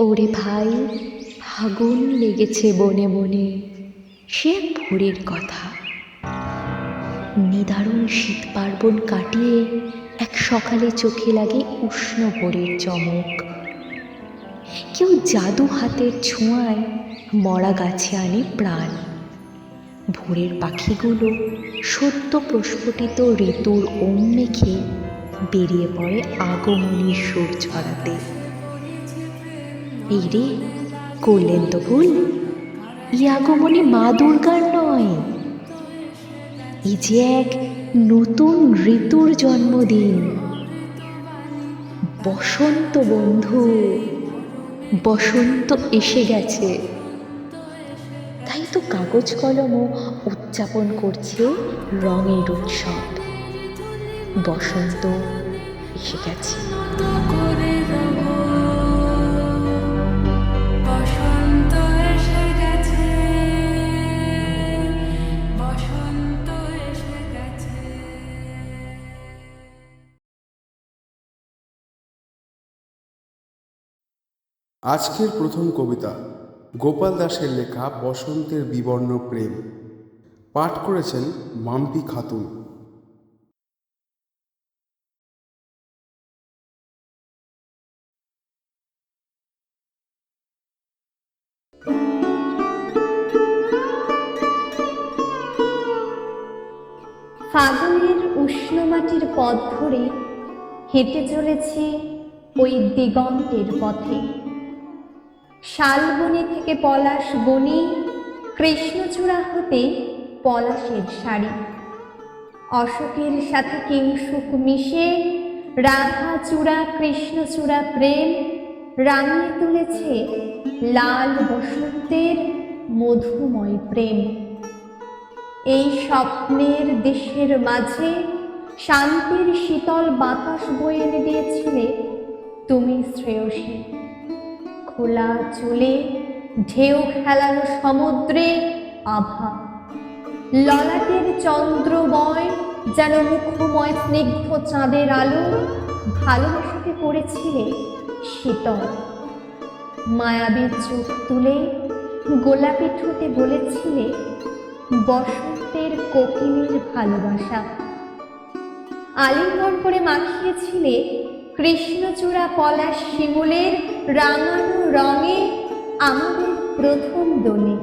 ওরে ভাই, ফাগুন লেগেছে বনে বনে। সে ভোরের কথা। নিদারুণ শীত পার্বণ কাটিয়ে এক সকালে চোখে লাগে উষ্ণ ভোরের চমক। কেউ জাদু হাতের ছোঁয়ায় মরা গাছে আনে প্রাণ। ভোরের পাখিগুলো সত্য প্রস্ফুটিত ঋতুর ওম মেখে বেরিয়ে পড়ে আগমনীর সুর ছড়াতে। এই রে করলেন তো ভুল। ই মা দুর্গার নয়। এই যে এক নতুন ঋতুর জন্মদিন। বসন্ত বন্ধু, বসন্ত এসে গেছে। তাই তো কাগজ কলমও উদযাপন করছে রঙের উৎসব। বসন্ত এসে গেছে। আজকের প্রথম কবিতা গোপাল দাসের লেখা বসন্তের বিবর্ণ প্রেম। পাঠ করেছেন মাম্পি খাতুন। ফাগুনের উষ্ণ মাটির পথ ধরে হেঁটে চলেছে ওই দিগন্তের পথে। শালবনি থেকে পলাশ বনি কৃষ্ণচূড়া হতে পলাশের শাড়ি। অশোকের সাথে কিংসুক মিশে রাধা চূড়া কৃষ্ণচূড়া প্রেম রাঙিয়ে তুলেছে লাল বসন্তের মধুময় প্রেম। এই স্বপ্নের দেশের মাঝে শান্তির শীতল বাতাস বয়ে এনে দিয়েছিলে তুমি শ্রেয়সী। খোলা চুলে ঢেউ খেলানো সমুদ্রে আভা। ললাটের চন্দ্রময় যেন মুখময় স্নিগ্ধ চাঁদের আলো ভালোবাসাকে করেছিলে শীতল। মায়াবীর চোখ তুলে গোলাপি ঠোঁটে বলেছিলে, বসন্তের কোকিলের ভালোবাসা। আলিঙ্গন করে মাখিয়েছিলে কৃষ্ণচূড়া পলাশ শিমুলের, রাঙানো রঙে আমাদের প্রথম দোলে।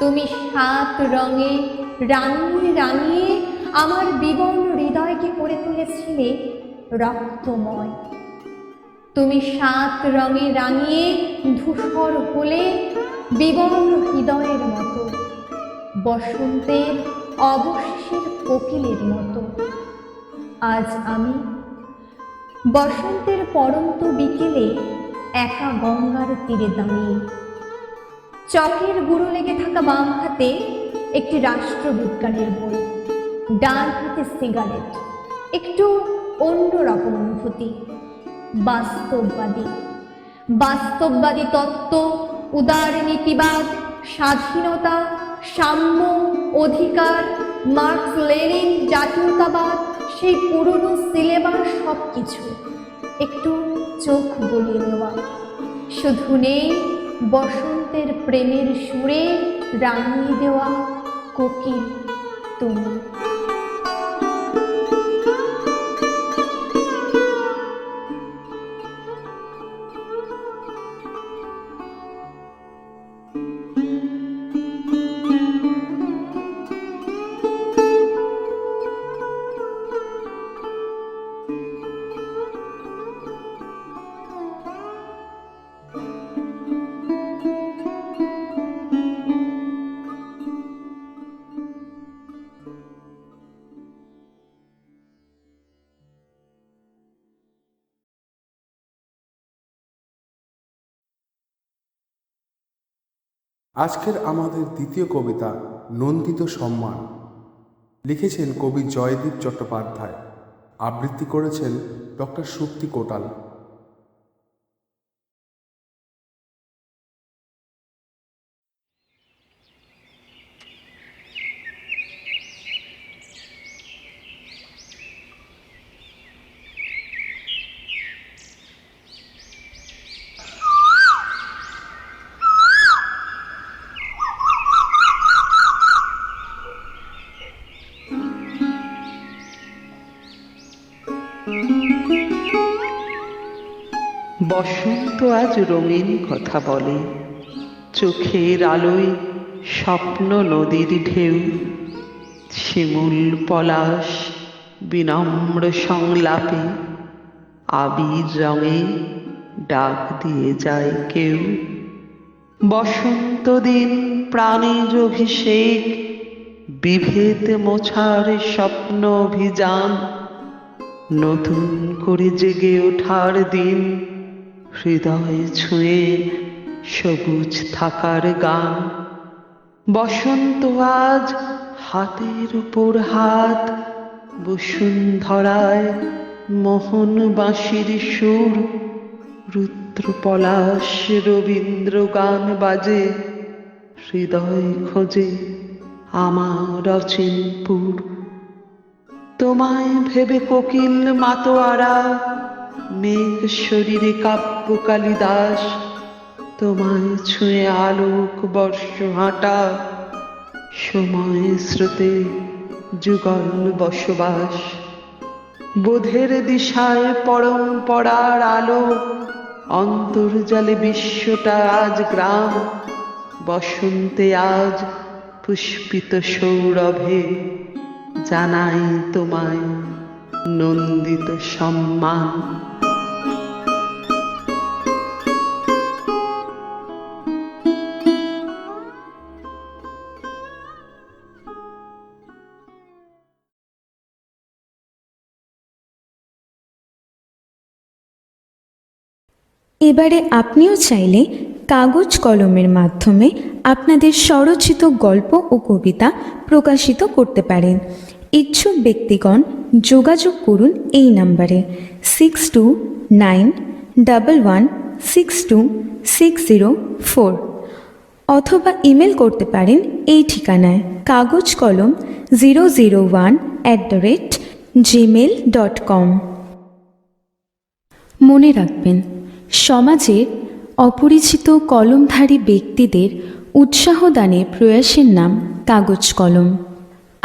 তুমি সাত রঙে রাঙিয়ে রাঙিয়ে আমার বিবর্ণ হৃদয়কে করে তুলেছিলে রক্তময়। তুমি সাত রঙে রাঙিয়ে ধূসর হলে বিবর্ণ হৃদয়ের মতো, বসন্তের অবশেষের কোকিলের মতো। আজ আমি বসন্তের পরন্ত বিকেলে একা গঙ্গার তীরে দাঁড়িয়ে। চকের গুঁড়ো লেগে থাকা বাম হাতে একটি রাষ্ট্রবিজ্ঞানের বই, ডান হাতে সিগারেট, একটু অন্যরকম অনুভূতি, বাস্তববাদী। বাস্তববাদী তত্ত্ব, উদার নীতিবাদ, স্বাধীনতা, সাম্য, অধিকার, মার্কস, লেনিন, জাতীয়তাবাদ সেই পুরনো সিলেবাস সব কিছু একটু চোখ বলিয়ে নেওয়া। শুধু নেই, বসন্তের প্রেমের সুরে রাঙিয়ে দেওয়া কোকিল তুমি। আজকের আমাদের দ্বিতীয় কবিতা নন্দিত সম্মান। লিখেছেন কবি জয়দীপ চট্টোপাধ্যায়। আবৃত্তি করেছেন ডক্টর শক্তি কোটাল। বসন্ত আজ রঙিন কথা বলে। চোখের আলোয় স্বপ্ন নদীর ঢেউ। শিমুল পলাশ বিনম্র সংলাপে আবির রঙে ডাক দিয়ে যায় কেউ। বসন্ত দিন প্রাণীজ অভিষেক, বিভেদ মোছার স্বপ্ন অভিযান। নতুন করে জেগে ওঠার দিন হৃদয় ছুঁয়ে সবুজ থাকার গান। বসন্ত আজ হাতের উপর হাত, বসুন্ধরায় মোহন বাঁশির সুর। রুদ্র পলাশ রবীন্দ্র গান বাজে, হৃদয় খোঁজে আমার অচিনপুর। তোমায় ভেবে কোকিল মাতোয়ারা মেঘ শরীরে কাব্য কালিদাস, তোমায় ছুঁয়ে আলোক বর্ষ হাঁটা, সময় স্রোতে যুগল বসবাস। বোধের দিশায় পরম্পরার আলো, অন্তর্জালে বিশ্বটা আজ গ্রাম, বসন্তে আজ পুষ্পিত সৌরভে জানাই তোমায় নন্দিত সম্মান। এবারে আপনিও চাইলে কাগজ কলমের মাধ্যমে আপনাদের স্বরচিত গল্প ও কবিতা প্রকাশিত করতে পারেন। ইচ্ছুক ব্যক্তিগণ যোগাযোগ করুন এই নাম্বারে six two nine double one six two six zero four অথবা ইমেল করতে পারেন এই ঠিকানায় Kagoj Kolom zero zero one at the rate Gmail dot com মনে রাখবেন সমাজের অপরিচিত কলমধারী ব্যক্তিদের উৎসাহ দানের প্রয়াসের নাম কাগজ কলম।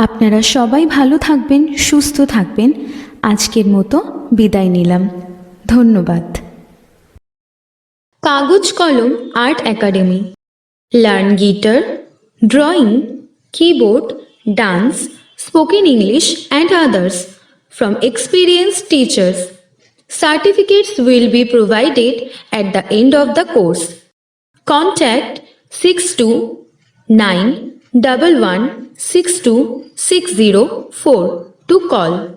আপনারা সবাই ভালো থাকবেন, সুস্থ থাকবেন। আজকের মতো বিদায় নিলাম। ধন্যবাদ। Kagoj Kolom art academy. Learn guitar, drawing, keyboard, dance, spoken English and others from experience teachers. Certificates will be provided at the end of the course. Contact six two nine double one 6291162604 to call